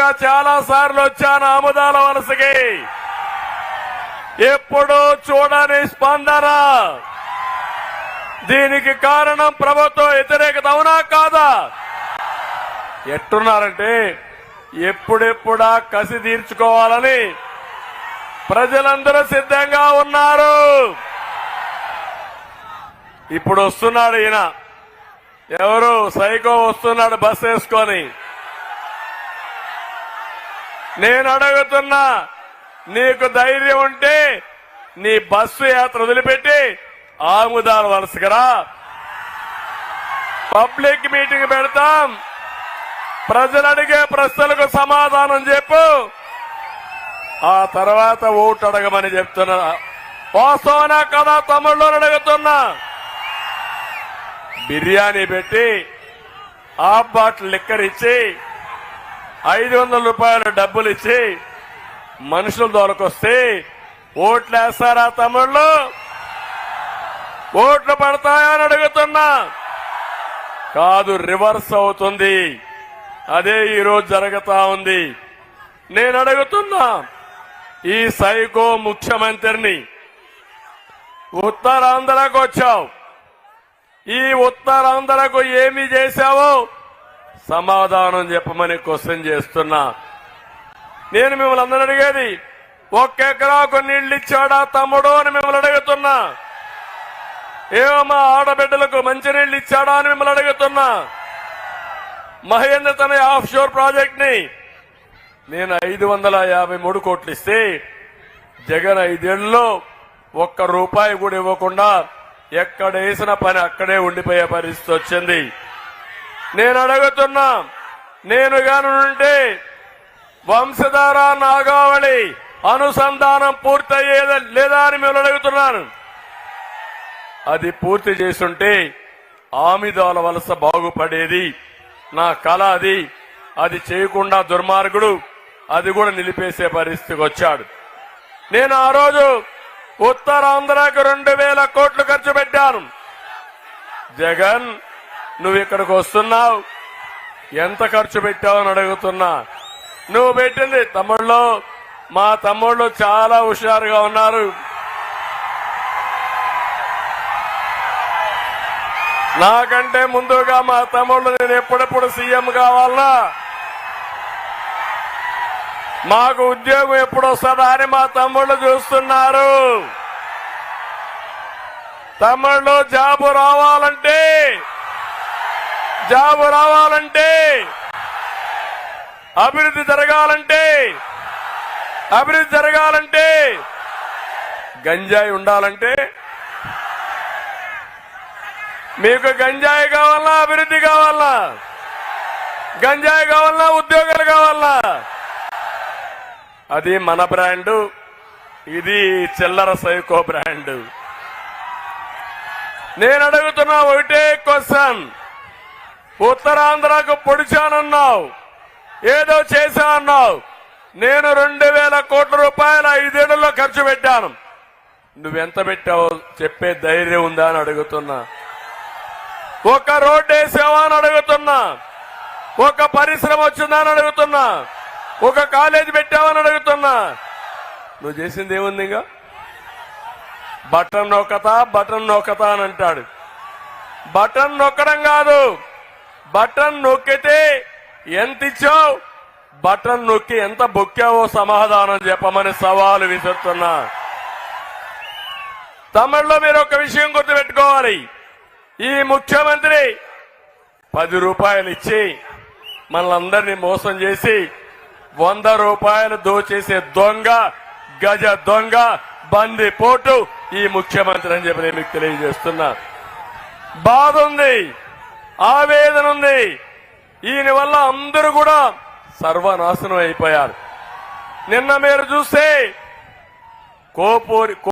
సంవత్సరాలుగా చాలా సార్లు వచ్చాను ఆముదాల వలసకి. ఎప్పుడూ చూడని స్పందన. దీనికి కారణం ప్రభుత్వ వ్యతిరేకత అవునా కాదా? ఎట్టున్నారంటే ఎప్పుడెప్పుడా కసి తీర్చుకోవాలని ప్రజలందరూ సిద్ధంగా ఉన్నారు. ఇప్పుడు వస్తున్నాడు ఈయన. ఎవరు? సైకో వస్తున్నాడు బస్ వేసుకొని. నేను అడుగుతున్నా నీకు ధైర్యం ఉంటే నీ బస్సు యాత్ర వదిలిపెట్టి ఆముదాల వలసకరా. పబ్లిక్ మీటింగ్ పెడతాం. ప్రజలు అడిగే ప్రశ్నలకు సమాధానం చెప్పు. ఆ తర్వాత ఓటు అడగమని చెప్తున్నా. వాస్తవనా కదా తమ్ముళ్ళు అడుగుతున్నా. బిర్యానీ పెట్టి ఆ బాటిల్ లిక్కర్ ఇచ్చి ఐదు వందల రూపాయల డబ్బులు ఇచ్చి మనుషుల దొరకొస్తే ఓట్లు వేస్తారా తమ్ముళ్ళు? ఓట్లు పడతాయా అని అడుగుతున్నా. కాదు రివర్స్ అవుతుంది. అదే ఈరోజు జరుగుతా ఉంది. నేను అడుగుతున్నా ఈ సైకో ముఖ్యమంత్రిని ఉత్తరాంధ్రకు వచ్చావు. ఈ ఉత్తరాంధ్రకు ఏమి చేశావో సమాధానం చెప్పమని క్వశ్చన్ చేస్తున్నా. నేను మిమ్మల్ని అందరూ అడిగేది ఒక్క ఎకరాకు నీళ్ళు ఇచ్చాడా తమ్ముడు? అని మిమ్మల్ని అడుగుతున్నా. ఏమో మా ఆడబిడ్డలకు మంచినీళ్ళు ఇచ్చాడా? అని మిమ్మల్ని అడుగుతున్నా. మహేంద్ర తన ఆఫ్ షోర్ ప్రాజెక్ట్ని నేను ఐదు వందల యాభై మూడు కోట్లు ఇస్తే జగన్ ఐదేళ్ళలో ఒక్క రూపాయి కూడా ఇవ్వకుండా ఎక్కడ వేసిన పని అక్కడే ఉండిపోయే పరిస్థితి వచ్చింది. నేను అడుగుతున్నా నేను కానుంటే వంశధార నాగావళి అనుసంధానం పూర్తయ్యేదా లేదా అని మేము అడుగుతున్నాను. అది పూర్తి చేసుంటే ఆమిదాల వలస బాగుపడేది. నా కళ అది. అది చేయకుండా దుర్మార్గుడు అది కూడా నిలిపేసే పరిస్థితికి వచ్చాడు. నేను ఆ రోజు ఉత్తరాంధ్రకు రెండు వేల కోట్లు ఖర్చు పెట్టాను. జగన్ నువ్వు ఇక్కడికి వస్తున్నావు. ఎంత ఖర్చు పెట్టావని అడుగుతున్నా. నువ్వు పెట్టింది తమ్ముళ్ళు. మా తమ్ముళ్ళు చాలా హుషారుగా ఉన్నారు. నాకంటే ముందుగా మా తమ్ముళ్ళు నేను ఎప్పుడెప్పుడు సీఎం కావాలనా మాకు ఉద్యోగం ఎప్పుడు వస్తుందా అని మా తమ్ముళ్ళు చూస్తున్నారు. తమ్ముళ్ళు జాబు రావాలంటే జాబు రావాలంటే అభివృద్ధి జరగాలంటే అభివృద్ధి జరగాలంటే గంజాయి ఉండాలంటే మీకు గంజాయి కావాలా అభివృద్ధి కావాలా? గంజాయి కావాలా ఉద్యోగాలు కావాలా? అది మన బ్రాండు ఇది చిల్లర సైకో బ్రాండు. నేను అడుగుతున్నా ఒకటే క్వశ్చన్. ఉత్తరాంధ్రకు పొడిచానన్నావు. ఏదో చేశా అన్నావు. నేను రెండు వేల కోట్ల రూపాయలు ఐదేళ్ళలో ఖర్చు పెట్టాను. నువ్వెంత పెట్టావో చెప్పే ధైర్యం ఉందా అని అడుగుతున్నా. ఒక రోడ్డు వేసావా అని అడుగుతున్నా. ఒక పరిశ్రమ వచ్చిందా అని అడుగుతున్నా. ఒక కాలేజీ పెట్టావని అడుగుతున్నా. నువ్వు చేసింది ఏముంది ఇంకా? బటన్ నొక్కతా బటన్ నొక్కతా అని అంటాడు. బటన్ నొక్కడం కాదు. బటన్ నొక్కితే ఎంత ఇచ్చావు బటన్ నొక్కి ఎంత బొక్కావో సమాధానం చెప్పమని సవాలు విసురుతున్నా. తమిళలో మీరు ఒక విషయం గుర్తుపెట్టుకోవాలి. ఈ ముఖ్యమంత్రి పది రూపాయలు ఇచ్చి మనలందరినీ మోసం చేసి వంద రూపాయలు దోచేసే దొంగ గజ దొంగ బంది పోటు ఈ ముఖ్యమంత్రి అని చెప్పి నేను మీకు తెలియజేస్తున్నా. బాధ ఉంది. ఆవేదన ఉంది. ఈయన వల్ల అందరూ కూడా సర్వనాశనం అయిపోయారు. నిన్న మీరు చూస్తే కోపూరి